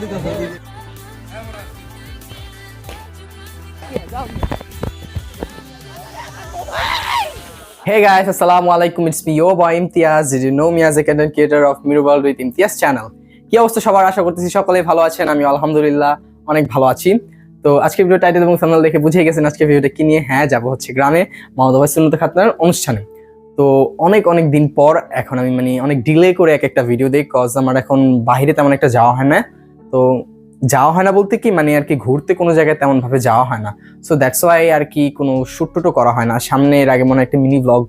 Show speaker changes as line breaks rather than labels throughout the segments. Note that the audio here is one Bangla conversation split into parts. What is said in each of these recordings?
Hey guys, assalamu alaikum. It's me, your boy Imtiaz. Did you know me as a content creator of Mirabal with Imtiaz channel? কি অবস্থা সবার আশা করতেছি সকলেই ভালো আছেন আমি আলহামদুলিল্লাহ অনেক ভালো আছি তো আজকে ভিডিও টাইটেল এবং চ্যানেল দেখে বুঝে গেছেন আজকে ভিডিওটা কি নিয়ে হ্যাঁ যাব হচ্ছে গ্রামে ভাই সুন্নত খাতনার অনুষ্ঠানে তো অনেক অনেক দিন পর এখন আমি মানে অনেক ডিলে করে এক একটা ভিডিও দিই কজ আমার এখন বাইরে তেমন একটা যাওয়া হয় না তো যাওয়া হয় না বলতে কি মানে আর কি ঘুরতে কোনো জায়গায় তেমন ভাবে যাওয়া হয় না। সো দ্যাটস ওয়াই আর কি কোনো শুট টুটও করা হয় না। সামনে এর আগে মনে একটা মিনি ব্লগ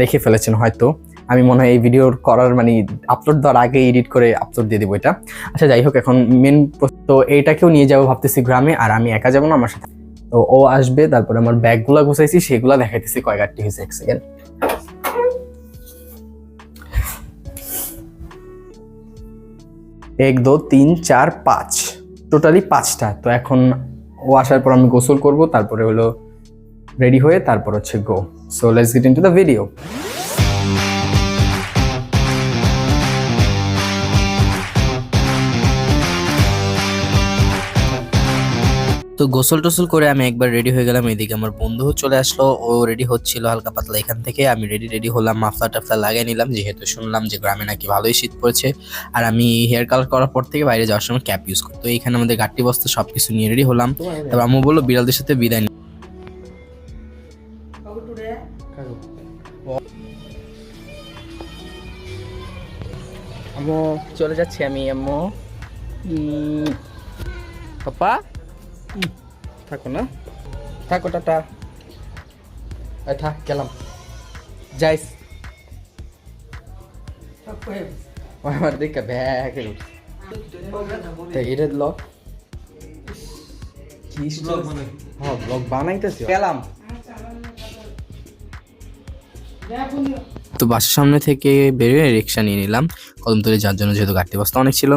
দেখে ফেলেছেন হয়তো। আমি মনে হয় এই ভিডিও করার মানে আপলোড দেওয়ার আগে এডিট করে আপলোড দিয়ে দেবো এটা। আচ্ছা যাই হোক, এখন মেন তো এইটাকেও নিয়ে যাব ভাবতেছি গ্রামে, আর আমি একা যাব না আমার সাথে। তো ও আসবে, তারপরে আমার ব্যাগগুলো গুছাইছি, সেগুলো দেখাইতেছি কয় গাড়ি হয়েছে এক সেকেন্ড এক, দু, তিন, চার, পাঁচ। টোটালি পাঁচটা। তো এখন ও আসার পর আমি গোসল করব, তারপরে হলো রেডি হয়ে তারপর হচ্ছে go so let's get into the video
তো গোসল টোসল করে আমি একবার রেডি হয়ে গেলাম। এদিকে আমার বন্ধু চলে আসলো, ও রেডি হচ্ছিল হালকা পাতলা এখান থেকে। আমি রেডি রেডি হলাম মাফলা টাফলা লাগিয়ে নিলাম। যেহেতু শুনলাম যে গ্রামে নাকি ভালোই শীত পড়েছে, আর আমি হেয়ার কালার করার পর থেকে বাইরে যাওয়ার সময় ক্যাপ ইউজ করতো এখানে আমাদের গাড়ি বস্তা সব কিছু নিয়ে রেডি হলাম। তারপর আম্মু বলল, বিড়ালদের সাথে বিদায়।
আম্মু, চলে যাচ্ছি আমি, আম্মু। পাপা? থাকো না। থাকো টাটা। এই থাক গেলাম। যাইস। আমার দিকে ব্যাগ এটা লক। কি হ্যাঁ ব্লগ বানাইতেছি। গেলাম
তো বাসার সামনে থেকে বেরিয়ে রিক্সা নিয়ে নিলাম। কদমতলি যাওয়ার জন্য যেহেতু গাড়ি বস্তা অনেক ছিল।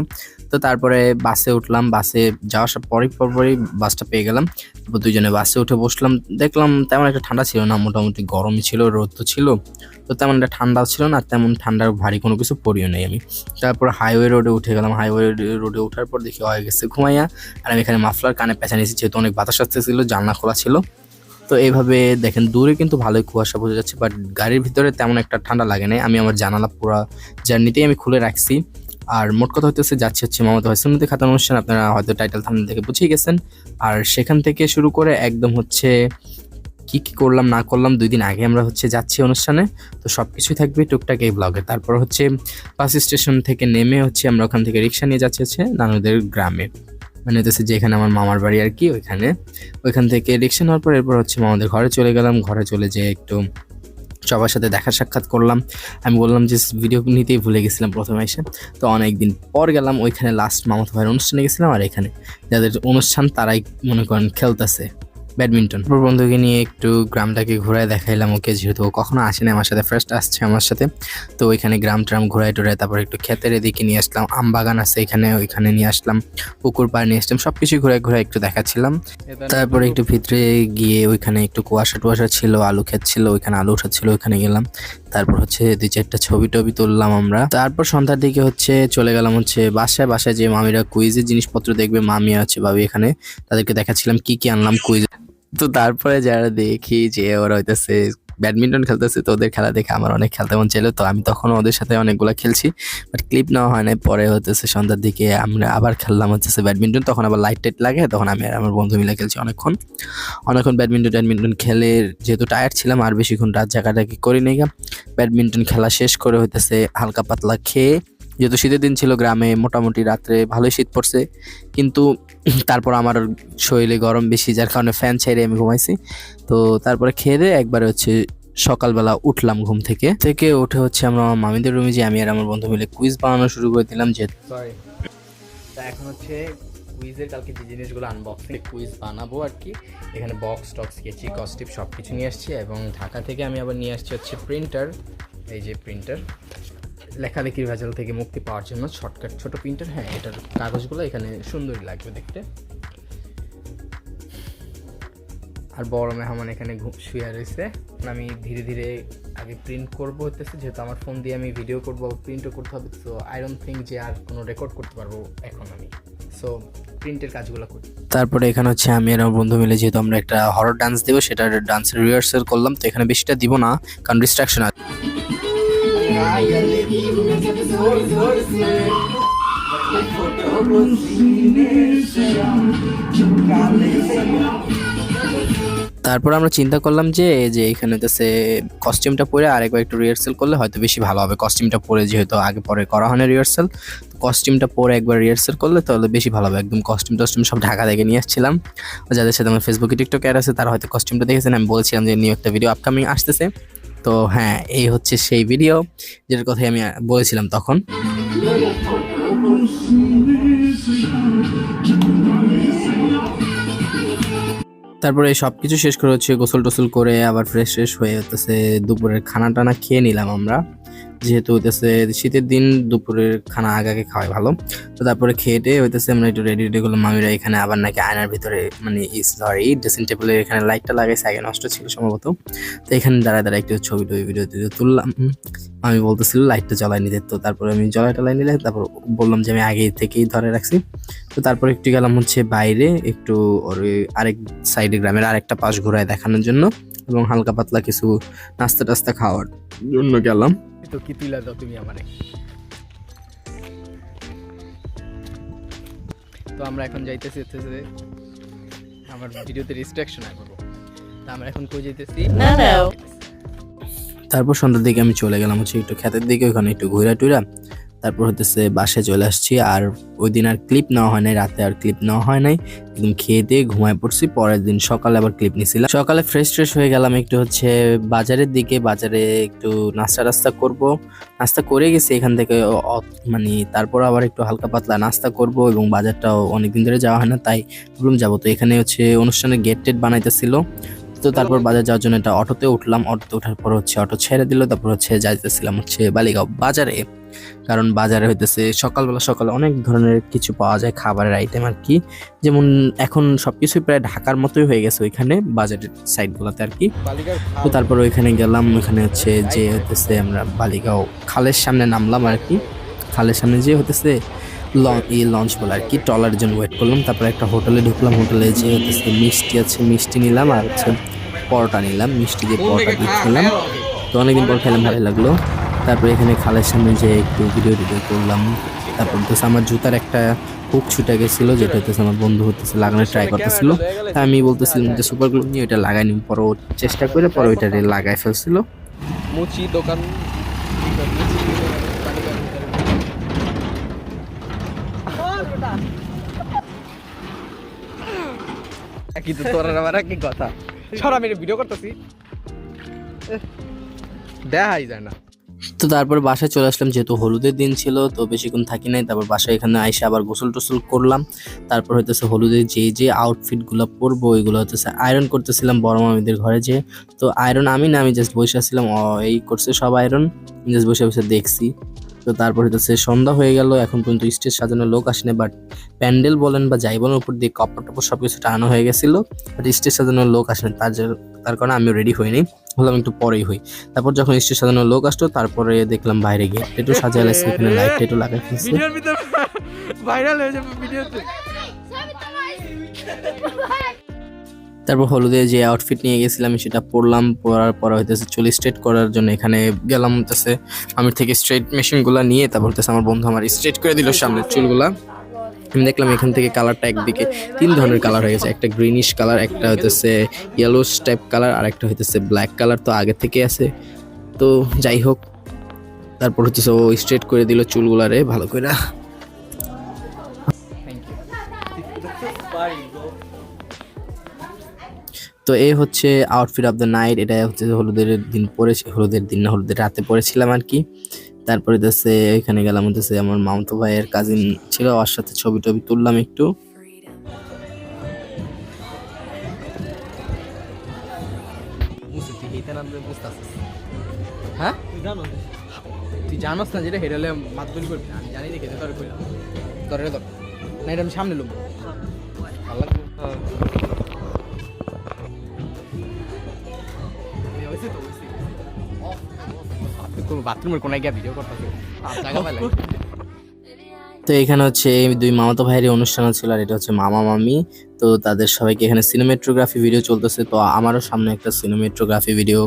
তো তারপরে বাসে উঠলাম, বাসে যাওয়ার সব পরই পরপরই বাসটা পেয়ে গেলাম। তারপর দুজনে বাসে উঠে বসলাম। দেখলাম তেমন একটা ঠান্ডা ছিল না, মোটামুটি গরমই ছিল, রোদ তো ছিল। তো তেমন একটা ঠান্ডাও ছিল না, তেমন ঠান্ডার ভারী কোনো কিছু পড়িও নেই আমি। তারপর হাইওয়ে রোডে উঠে গেলাম। হাইওয়ে রোডে ওঠার পর দেখি হয়ে গেছে ঘুমাইয়া। আর আমি এখানে মাফলার কানে পেঁচা নিয়েছি, যেহেতু অনেক বাতাস আসতেছিল, জানলা খোলা ছিল। তো এইভাবে দেখেন, দূরে কিন্তু ভালোই কুয়াশা বোঝা যাচ্ছে বাট গাড়ির ভিতরে তেমন একটা ঠান্ডা লাগে নাই। আমি আমার জানালা পুরো জার্নিতেই আমি খুলে রাখছি। আর মোট কথা হইতেছে, যাচ্ছে হচ্ছে মমতা হসনুদ্দি খাতান অনুষ্ঠান। আপনারা হয়তো টাইটেল থামনে দেখে বুঝেই গেছেন। আর সেখান থেকে শুরু করে একদম হচ্ছে কি কি করলাম, না করলাম, দুই দিন আগে আমরা হচ্ছে যাচ্ছি অনুষ্ঠানে। তো সব কিছুই থাকবে টুকটাক এই ব্লগে তারপর হচ্ছে বাস স্টেশন থেকে নেমে হচ্ছে আমরা ওখান থেকে রিক্সা নিয়ে যাচ্ছি হচ্ছে নানুদের গ্রামে। মানে হচ্ছে যেখানে আমার মামার বাড়ি আর কি, ওইখানে। ওইখান থেকে রিক্সা নেওয়ার পর এরপর হচ্ছে মামাদের ঘরে চলে গেলাম। ঘরে চলে যেয়ে একটু সবার সাথে দেখা সাক্ষাৎ করলাম। আমি বললাম যে, ভিডিও নিতেই ভুলে গেছিলাম প্রথমে এসে। তো অনেক দিন পর গেলাম, ওইখানে লাস্ট মামাতো ভাইয়ের অনুষ্ঠানে গেছিলাম আর এখানে। যাদের অনুষ্ঠান তারাই মনে করেন খেলতেছে। ব্যাডমিন্টন। তারপর বন্ধুকে নিয়ে একটু গ্রামটাকে ঘোরায় দেখাইলাম ওকে, যেহেতু ও কখনো আসেনি আমার সাথে ফার্স্ট আসছে আমার সাথে। তো ওইখানে গ্রাম ট্রাম ঘোরায় টোরায়, তারপর একটু ক্ষেতের এদিকে নিয়ে আসলাম, আম বাগান আছে এখানে, ওইখানে নিয়ে আসলাম, পুকুর পাড় নিয়ে আসলাম সব কিছু ঘুরে ঘুরে একটু দেখাচ্ছিলাম। তারপরে একটু ভিতরে গিয়ে ওইখানে একটু কুয়াশা টুয়াশা ছিল, আলু ক্ষেত ছিল, ওইখানে আলু উঠাচ্ছিল ওইখানে গেলাম। তারপর হচ্ছে দুই চারটা ছবি টবি তুললাম আমরা। তারপর সন্ধ্যার দিকে হচ্ছে চলে গেলাম হচ্ছে বাসায় বাসায় যে মামিরা কুইজের জিনিসপত্র দেখবে, মামি আছে ভাবি এখানে, তাদেরকে দেখাচ্ছিলাম কি কি আনলাম কুইজ তো তারপরে যারা দেখি যে ওরা হইতেছে ব্যাডমিন্টন খেলতেছে, তো ওদের খেলা দেখে আমার অনেক খেলতে মন চাইলো। তো আমি তখন ওদের সাথে অনেকগুলো খেলছি বাট ক্লিপ নেওয়া হয় না পরে হতেছে সন্ধ্যার দিকে আমরা আবার খেললাম হচ্ছে ব্যাডমিন্টন। তখন আবার লাইট টাইট লাগে, তখন আমি আর আমার বন্ধু মিলে খেলছি অনেকক্ষণ। অনেকক্ষণ ব্যাডমিন্টন ব্যাডমিন্টন খেলে যেহেতু টায়ার্ড ছিলাম, আর বেশিক্ষণ রাত জায়গাটাকে করি নাই। ব্যাডমিন্টন খেলা শেষ করে হইতেছে হালকা পাতলা খেয়ে যেহেতু শীতের দিন ছিল গ্রামে, মোটামুটি রাত্রে ভালোই শীত পড়ছে। কিন্তু তারপর আমার শরীরে গরম বেশি, যার কারণে ফ্যান ছেড়ে আমি ঘুমাইছি। তো তারপরে খেয়ে দিয়ে একবারে হচ্ছে সকালবেলা উঠলাম ঘুম থেকে। থেকে উঠে হচ্ছে আমরা আমার মামিদের রুমে যে আমি আর আমার বন্ধু মিলে কুইজ বানানো শুরু করে দিলাম যে
এখন হচ্ছে কুইজের কালকে যে জিনিসগুলো আনবক্সিং কুইজ বানাবো আর কি, এখানে বক্স টক্স কেচি কস্টিপ সব কিছু নিয়ে আসছি এবং ঢাকা থেকে আমি আবার নিয়ে আসছি হচ্ছে প্রিন্টার এই যে প্রিন্টার লেখালেখির ভেজাল থেকে মুক্তি পাওয়ার জন্য শর্টকাট ছোট প্রিন্টার হ্যাঁ এটার কাগজগুলো এখানে সুন্দরই লাগবে দেখতে। আর বড় মেহমান এখানে শুয়ে রয়েছে। আমি ধীরে ধীরে আগে প্রিন্ট করব হতেছে যেহেতু আমার ফোন দিয়ে আমি ভিডিও করব প্রিন্টও করতে হবে। তো আই ডোন্ট থিঙ্ক যে আর কোনো রেকর্ড করতে পারব এখন আমি। সো প্রিন্টের কাজগুলো করি।
তারপরে এখানে হচ্ছে আমি আর আমার বন্ধু মিলে যেহেতু আমরা একটা হরর ডান্স দেবো সেটার ডান্সের রিহার্সাল করলাম। তো এখানে বেশিটা দিব না, কারণ ডিস্ট্রাকশন আছে। তারপর আমরা চিন্তা করলাম যে যে এখানে হচ্ছে কস্টিউমটা পরে আরেকবার একটু রিহার্সেল করলে হয়তো বেশি ভালো হবে। কস্টিউমটা পরে যেহেতু আগে পরে করা হয় না রিহার্সাল কস্টিউমটা পরে একবার রিহার্সেল করলে তাহলে বেশি ভালো হবে। একদম কস্টিউম টস্টিউম সব ঢাকা থেকে নিয়ে আসছিলাম। যাদের সাথে আমার ফেসবুকে টিকটক অ্যাড আছে, তারা হয়তো কস্টিউমটা দেখেছেন। আমি বলছিলাম যে, নিউ একটা ভিডিও আপকামিং আসতেছে। তো হ্যাঁ এই হচ্ছে সেই ভিডিও যেটার কথাই আমি বলেছিলাম তখন। তারপরে সব কিছু শেষ করে হচ্ছে গোসল টোসল করে আবার ফ্রেশ ফ্রেশ হয়ে হতেছে দুপুরের খানা টানা খেয়ে নিলাম আমরা। যেহেতু হইতেছে শীতের দিন দুপুরের খানা আগে আগে খাওয়াই ভালো। তো তারপরে খেয়ে হইতেছে আমরা একটু রেডি রেডি করলাম। মামিরা এখানে আবার নাকি আয়নার ভিতরে মানে সরি ড্রেসিং টেবিলের এখানে লাইটটা লাগাইছে, আগে নষ্ট ছিল সম্ভবত। তো এখানে দাঁড়ায় দাঁড়ায় একটু ছবি টবি ভিডিও টিডিও তুললাম। আমি বলতেছিল লাইটটা জ্বলাই নিতে। তো তারপরে আমি জ্বলাই টলাই নিলে তারপর বললাম যে আমি আগে থেকেই ধরে রাখছি। তো তারপর একটু গেলাম হচ্ছে বাইরে, একটু ওর আরেক সাইডে গ্রামের আরেকটা পাশ ঘোরায় দেখানোর জন্য। এবং হালকা পাতলা কিছু নাস্তা টাস্তা খাওয়ার জন্য গেলাম।
তো কি তুলে দাও তুমি আমারে। তো আমরা এখন যাইতেছি আমার ভিডিওতে রিস্ট্রাকশন আয় করব। তা আমরা এখন কই যাইতেছি?
না না।
তারপর সন্ধ্যার দিকে আমি চলে গেলাম হচ্ছে একটু খেতের দিকে ওখানে একটু ঘুরা টুরা। তারপর হতেছে বাসায় চলে আসছি, আর ওই দিন আর ক্লিপ নেওয়া হয় নাই, রাতে আর ক্লিপ নেওয়া হয় নাই। একদম খেয়ে দিয়ে ঘুমায় পড়ছি, পরের দিন সকালে আবার ক্লিপ নিছিলাম। সকালে ফ্রেশ ফ্রেশ হয়ে গেলাম একটু হচ্ছে বাজারের দিকে, বাজারে একটু নাস্তা টাস্তা করব। নাস্তা করে গেছি এখান থেকে মানে তারপর আবার একটু হালকা পাতলা নাস্তা করব এবং বাজারটাও অনেকদিন ধরে যাওয়া হয় না, তাই ভাবলাম যাব। তো এখানে হচ্ছে অনুষ্ঠানে গেট টেট বানাইতেছিল। তো তারপর বাজার যাওয়ার জন্য একটা অটোতে উঠলাম, অটোতে ওঠার পর হচ্ছে অটো ছেড়ে দিল, তারপর হচ্ছে যাইতেছিলাম হচ্ছে বালিগাঁও বাজারে। কারণ বাজারে হইতেছে সকালবেলা সকালে অনেক ধরনের কিছু পাওয়া যায় খাবারের আইটেম আর কি। যেমন এখন সবকিছুই প্রায় ঢাকার মতোই হয়ে গেছে ওইখানে বাজারের সাইডগুলোতে আর কি। তো তারপর ওইখানে গেলাম ওইখানে হচ্ছে যে হতেছে আমরা বালিগাঁও খালের সামনে নামলাম আর কি। খালের সামনে যে হতেছে ল- এই লঞ্চ বলে আর কি ট্রলারের জন্য ওয়েট করলাম। তারপর একটা হোটেলে ঢুকলাম হোটেলে যে হতেছে মিষ্টি আছে মিষ্টি নিলাম আর হচ্ছে পরোটা নিলাম মিষ্টি দিয়ে পরোটা দিয়ে খেলাম। তো অনেকদিন পর খেলাম ভালো লাগল। তারপর এখানে খালের সামনে যে একটু ভিডিও টিডিও করলাম তারপর হচ্ছে আমার জুতার একটা হুক ছুটে গেছিল যেটা হচ্ছে আমার বন্ধু হতেছে লাগানোর ট্রাই করতেছিল। তা আমি বলতেছিলাম যে সুপার গ্লু নিয়ে ওইটা লাগাই নিব পরে চেষ্টা করে পরে ওইটা লাগাই ফেলছিল।
মুচি দোকান কি তো তোর আর আমার কি কথা। সর আমি ভিডিও করতেছি। দেখাই যায় না।
তো তারপর বাসায় চলে আসলাম, যেহেতু হলুদের দিন ছিল, তো বেশিক্ষণ থাকি নাই। তারপর বাসায় এখানে আইসে আবার গোসল টোসল করলাম। তারপর হইতেছে হলুদের যে যে আউটফিটগুলো পরবো ওইগুলো হতেছে আয়রন করতেছিলাম, বড় মামিদের ঘরে যে। তো আয়রন আমি না, আমি জাস্ট বসে আসছিলাম এই করছে সব আয়রন জাস্ট বসে বসে দেখছি। তো তারপর হইতেছে সন্ধ্যা হয়ে গেল এখন পর্যন্ত স্টেজ সাজানোর লোক আসেনি বাট প্যান্ডেল বলেন বা যাই বলেন উপর দিয়ে কাপড় টাপড় সব কিছু টানানো হয়ে গেছিল বাট স্টেজ সাজানোর লোক আসেনি তার জন্য- তার কারণে আমিও রেডি হইনি বললাম একটু পরেই হই। তারপর যখন স্টেজ সাজানোর লোক আসতো তারপরে দেখলাম বাইরে গিয়ে একটু সাজালে এখানে লাইট একটু লাগাই ফেলছে।
ভাইরাল হয়ে যাবে ভিডিওতে।
তারপর হলুদে যে আউটফিট নিয়ে গেছিলাম, সেটা পরলাম। পরার পর হইতেছে চুল স্ট্রেট করার জন্য এখানে গেলাম হইতেছে আমি থেকে স্ট্রেট মেশিনগুলো নিয়ে, তারপর হইতেছে আমার বন্ধু আমার স্ট্রেট করে দিল সামনের চুলগুলা। আমি দেখলাম এখান থেকে কালারটা একদিকে তিন ধরনের কালার হয়ে গেছে। একটা গ্রিনিশ কালার একটা হইতেছে ইয়েলো টাইপ কালার আর একটা হইতেছে ব্ল্যাক কালার তো আগে থেকে আছে। তো যাই হোক, তারপর হচ্ছে ও স্ট্রেট করে দিল চুলগুলারে ভালো করে তো এই হচ্ছে আউটফিট অফ দ্য নাইট এটা হচ্ছে হলুদের দিন পরে, হলুদের দিন না, হলুদের রাতে পরেছিলাম আর কি। তারপরে হচ্ছে এখানে গেলাম হচ্ছে আমার মামতো ভাইয়ের কাজিন ছিল, ওর সাথে ছবি টবি তুললাম একটু।
হ্যাঁ? সামনে লাগবে। বাথরুমের কোনায় গিয়ে ভিডিও করতেছে। জায়গা পাইলে
তো এখানে হচ্ছে এই দুই মামাতো ভাইয়েরই অনুষ্ঠান ছিল আর এটা হচ্ছে মামা মামি। তো তাদের সবাইকে এখানে সিনেমেট্রোগ্রাফি ভিডিও চলতেছে। তো আমারও সামনে একটা সিনেমেট্রোগ্রাফি ভিডিও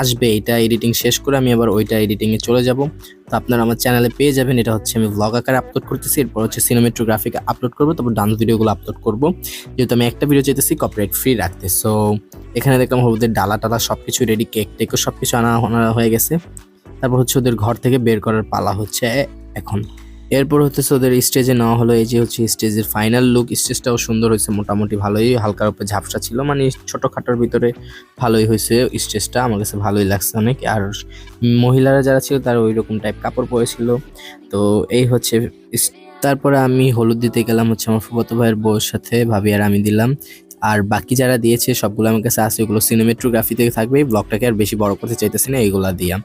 আসবে। এটা এডিটিং শেষ করে আমি আবার ওইটা এডিটিংয়ে চলে যাব। তো আপনারা আমার চ্যানেলে পেয়ে যাবেন। এটা হচ্ছে আমি ব্লগ আকারে আপলোড করতেছি। এরপর হচ্ছে সিনেমেট্রোগ্রাফিক আপলোড করব। তারপর ডান্স ভিডিওগুলো আপলোড করব। যেহেতু আমি একটা ভিডিও চাইতেছি কপিরাইট ফ্রি রাখতে। সো এখানে দেখলাম হলুদের ডালা টালা সব কিছু রেডি কেক টেকও সব কিছু আনা হয়ে গেছে। তারপর হচ্ছে ওদের ঘর থেকে বের করার পালা হচ্ছে এখন। এরপর হচ্ছে ওদের স্টেজে নেওয়া হলো এই যে হচ্ছে স্টেজের ফাইনাল লুক স্টেজটাও সুন্দর হয়েছে, মোটামুটি ভালোই। হালকার উপরে ঝাপসা ছিল মানে ছোটোখাটোর ভিতরে ভালোই হয়েছে স্টেজটা আমার কাছে ভালোই লাগছে অনেক। আর মহিলারা যারা ছিল, তারা ওই রকম টাইপ কাপড় পরেছিল। তো এই হচ্ছে তারপরে আমি হলুদ দিতে গেলাম হচ্ছে আমার ফুফাতো ভাইয়ের বউয়ের সাথে, ভাবি আর আমি দিলাম। আর বাকি যারা দিয়েছে সবগুলো আমার কাছে আছে ওগুলো সিনেমেট্রোগ্রাফি থেকে থাকবে ব্লগটাকে আর বেশি বড় করতে চাইতেছি না, এইগুলো দিয়া।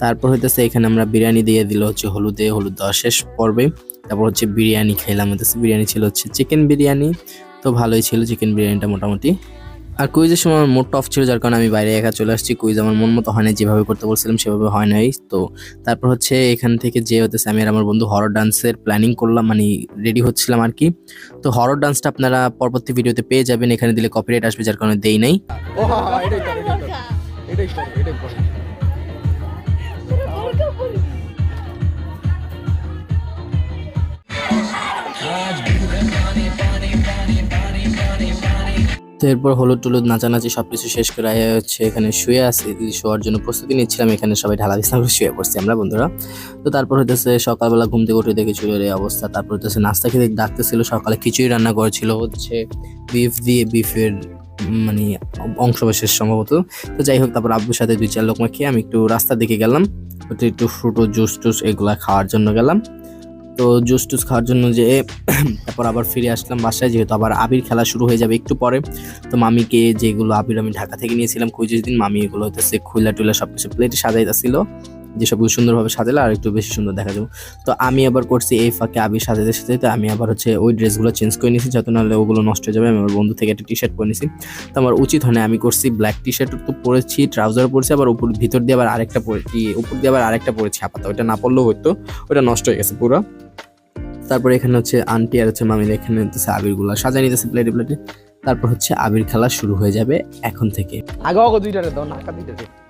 তারপর হইতেছে এখানে আমরা বিরিয়ানি দিয়ে দিল হচ্ছে হলুদে, হলুদ দেওয়া শেষ পর্বে। তারপর হচ্ছে বিরিয়ানি খেলাম, হইতেছে বিরিয়ানি ছিল হচ্ছে চিকেন বিরিয়ানি। তো ভালোই ছিল চিকেন বিরিয়ানিটা মোটামুটি। আর কুইজের সময় আমার মোট অফ ছিল যার কারণে আমি বাইরে একা চলে আসছি কুইজ আমার মন মতো হয় না যেভাবে করতে বলছিলাম সেভাবে হয় নাই তো তারপর হচ্ছে এখান থেকে যে হতেছে আমি আর আমার বন্ধু হরর ডান্সের প্ল্যানিং করলাম মানে রেডি হচ্ছিলাম আর কি তো হরর ডান্সটা আপনারা পরবর্তী ভিডিওতে পেয়ে যাবেন এখানে দিলে কপিরাইট আসবে যার কারণে দেই নাই
তো,
এরপর হলুদ টুলুদ নাচানাচি সবকিছু শেষ করে হচ্ছে এখানে শুয়ে আছি। শোয়ার জন্য প্রস্তুতি নিচ্ছিলাম এখানে সবাই ঢালা করে শুয়ে পড়ছি আমরা বন্ধুরা। তো তারপর হইতেছে সকালবেলা ঘুম থেকে উঠে দেখে চুলের এই অবস্থা তারপর হইতেছে নাস্তা খেতে ডাকতেছিল সকালে খিচুড়ি রান্না করেছিল হচ্ছে বিফ দিয়ে বিফের মানে অংশবিশেষ সম্ভবত। তো যাই হোক তারপর আব্বুর সাথে দুই চার লোক খেয়ে আমি একটু রাস্তার দিকে গেলাম একটু ফ্রুটো জুস টুস এগুলা খাওয়ার জন্য গেলাম। তো জুস টুস খাওয়ার জন্য যে, তারপর আবার ফিরে আসলাম বাসায়, যেহেতু আবার আবির খেলা শুরু হয়ে যাবে একটু পরে। তো মামিকে যেগুলো আবির আমি ঢাকা থেকে নিয়েছিলাম খুঁজে দিন মামি এগুলো হইতেছে খুইলা টুইলা সব কিছু প্লেটে সাজাইতেছিল। যে সবগুলো সুন্দরভাবে সাজালে আর একটু বেশি সুন্দর দেখা যাবে। তো আমি আবার করছি এই ফাঁকে আবির সাজাতে সাজাতে আমি আবার হচ্ছে ওই ড্রেসগুলো চেঞ্জ করে নিয়েছি যাতে নাহলে ওগুলো নষ্ট হয়ে যাবে। আমি আমার বন্ধু থেকে একটা টি শার্ট পরে নিয়েছি। তো আমার উচিত হয় আমি করছি ব্ল্যাক টি শার্ট তো পরেছি ট্রাউজার পরেছি, আবার উপর, ভিতর দিয়ে আবার আরেকটা পরেছি উপর দিয়ে আবার আরেকটা পরেছি আপাতত। ওইটা না পড়লেও হতো ওটা নষ্ট হয়ে গেছে পুরো। তারপর এখানে হচ্ছে আন্টি আর হচ্ছে মামিরা এখানে হচ্ছে আবিরগুলো সাজাই নিতেছে প্লেটে প্লেটে তারপর হচ্ছে আবির খেলা শুরু হয়ে যাবে এখন থেকে।
আগে আগে দুইটারে দাও নাকা দুইটারে।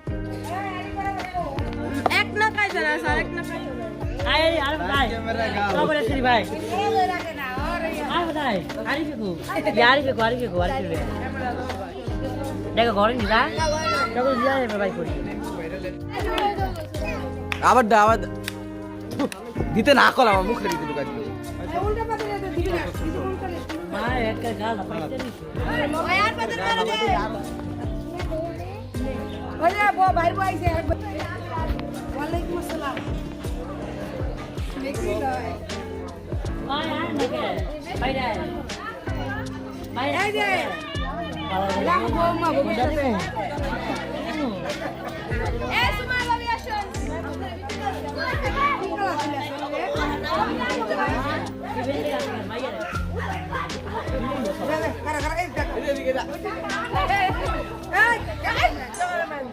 দেখো ঘরে নিলা দেখো দিয়া যাবে ভাই করি
আবার দা আবার দিতে না কল আমার মুখে দিতে ঢুকাই দিল
ভাই এক গাল পাইতে নিছো ভাই আর নাকে ভাই রে ভাই এই যে।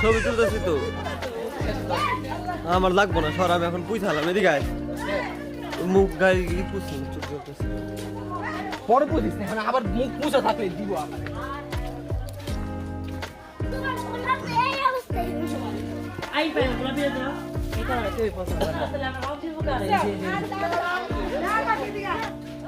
ছবি তুলতেছি তো আমার লাগবো না সর আমি এখন পুইথালাম এদিকে আয় মুখ গায়ে গিয়ে পুষি চুপ করতেছি
পরে না এখন আবার মুখ মুছা থাকলে দিব আমার
আই পাই বলা দিয়ে দাও এটা তুই পছন্দ করে তাহলে আমরা অফিস বুকারে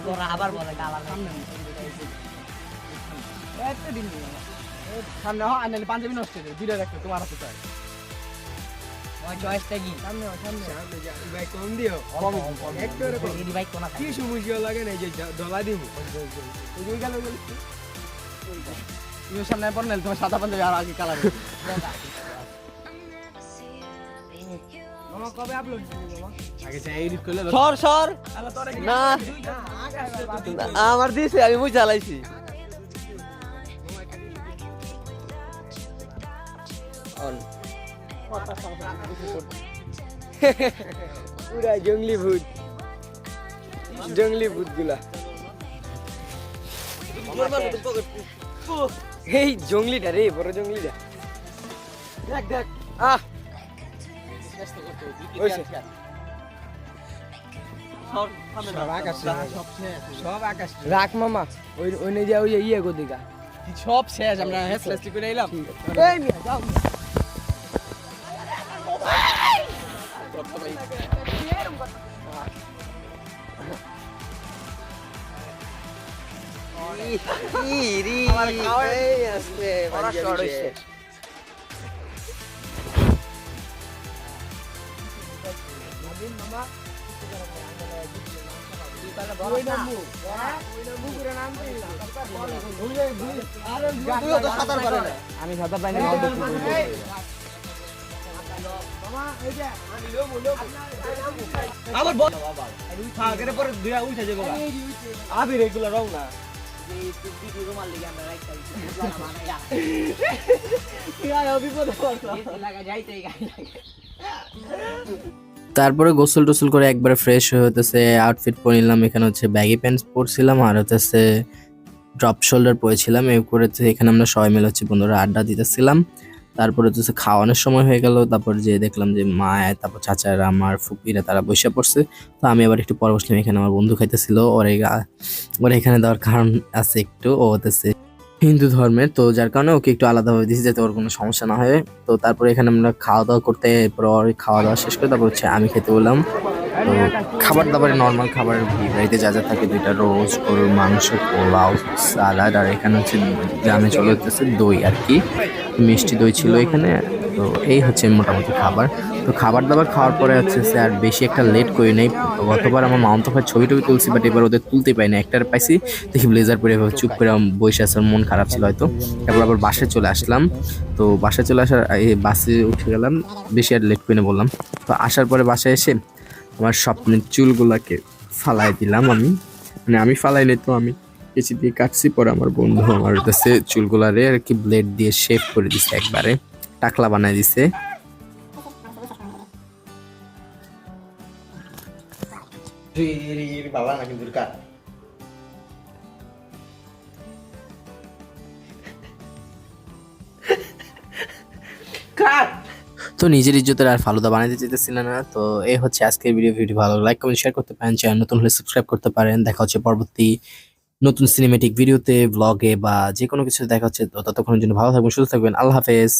কালার আবার বলে কালার সামনে
সামনে হ আনলে পাঞ্জাবি নষ্ট তোমার
ওই চয়েসটা কি?
সামনে হ, সামনে ভাই কম দিও কম কম একটু এরকম
দিদি ভাই কোনা
কি সমস্যা লাগে না এই যে ডলা দিব ওই গেল ওই গেল তুমি সামনে পর তোমার সাদা পাঞ্জাবি আর আগে কালার। মামা কবে আপলোড আগে চাই এডিট করলে
সর সর। না। আমার দিছে আমি মুই চালাইছি
পুরা জঙ্গলি ভূত। জঙ্গলি ভূতগুলা এই জঙ্গলিটা রে বড় জঙ্গলিটা। দেখ দেখ। আহ! রাখ মামা ওই ওই নিয়ে ওই ইয়ে গো সব শেষ আমরা হেসলেস করে এলাম এই মিয়া যাও আমার খাওয়াই আসছে আমি সাঁতার পাইনি
আমার রেগুলার রং না
তারপরে গোসল টোসল করে একবার ফ্রেশ হয়ে হতেছে আউটফিট পরে নিলাম এখানে হচ্ছে ব্যাগি প্যান্টস পরছিলাম, আর হচ্ছে ড্রপ শোল্ডার পরেছিলাম, এই করে এখানে আমরা সবাই মিলে হচ্ছে বন্ধুরা আড্ডা দিতেছিলাম। তারপরে হচ্ছে খাওয়ানোর সময় হয়ে গেল, তারপর যে দেখলাম যে মা, তারপর চাচারা, আমার ফুপিরা তারা বসে পড়ছে। তো আমি আবার একটু পর বসলাম, এখানে আমার বন্ধু খাইতেছিল, ওর ওর এখানে দেওয়ার কারণ আছে একটু, ও হতেছে হিন্দু ধর্মের, তো যার কারণে ওকে একটু আলাদাভাবে দিয়েছি যাতে ওর কোনো সমস্যা না হয়। তো তারপরে এখানে আমরা খাওয়া দাওয়া করতে, এরপর ওর খাওয়া দাওয়া শেষ করে তারপর হচ্ছে আমি খেতে বললাম। তো খাবার দাবারে নর্মাল খাবার বাড়িতে যা যা থাকে দুইটা রোজ গরুর মাংস, পোলাও, সালাড, আর এখানে হচ্ছে গ্রামে চলে হচ্ছে দই আর কি। মিষ্টি দই ছিল এখানে, তো এই হচ্ছে মোটামুটি খাবার। তো খাবার দাবার খাওয়ার পরে হচ্ছে সে আর বেশি একটা লেট করি নাই। গতবার আমার মাউন্ট ভাই ছবি টবি তুলছি বাট এবার ওদের তুলতে পাই না একটার পাইছি, দেখি ব্লেজার পরে চুপ করে বসে আছে, ওর মন খারাপ ছিল হয়তো। তারপর আবার বাসায় চলে আসলাম। তো বাসায় চলে আসার এই বাসে উঠে গেলাম, বেশি আর লেট করে বললাম। তো আসার পরে বাসায় এসে আমার স্বপ্নের চুলগুলাকে ফালাই দিলাম আমি। মানে আমি ফালাই নাই তো আমি। কেচি দিয়ে কাটছি, পরে আমার বন্ধু আমার কাছে চুলগুলারে আর কি ব্লেড দিয়ে শেভ করে দিছে একবারে। টাকলা বানাই দিছে।
বাবা না কিন্তু কাট কাট
তো নিজের ইজ্জতের আর ফালুদা বানাইতে চাইতেছিলেন না তো এই হচ্ছে আজকের ভিডিও ভিডিও ভালো লাইক কমেন্ট শেয়ার করতে পারেন। চ্যানেল নতুন হলে সাবস্ক্রাইব করতে পারেন। দেখা হচ্ছে পরবর্তী নতুন সিনেমেটিক ভিডিওতে ব্লগে বা যে কোনো কিছু দেখা হচ্ছে। ততক্ষণের জন্য ভালো থাকবেন, সুস্থ থাকবেন। আল্লাহ হাফেজ।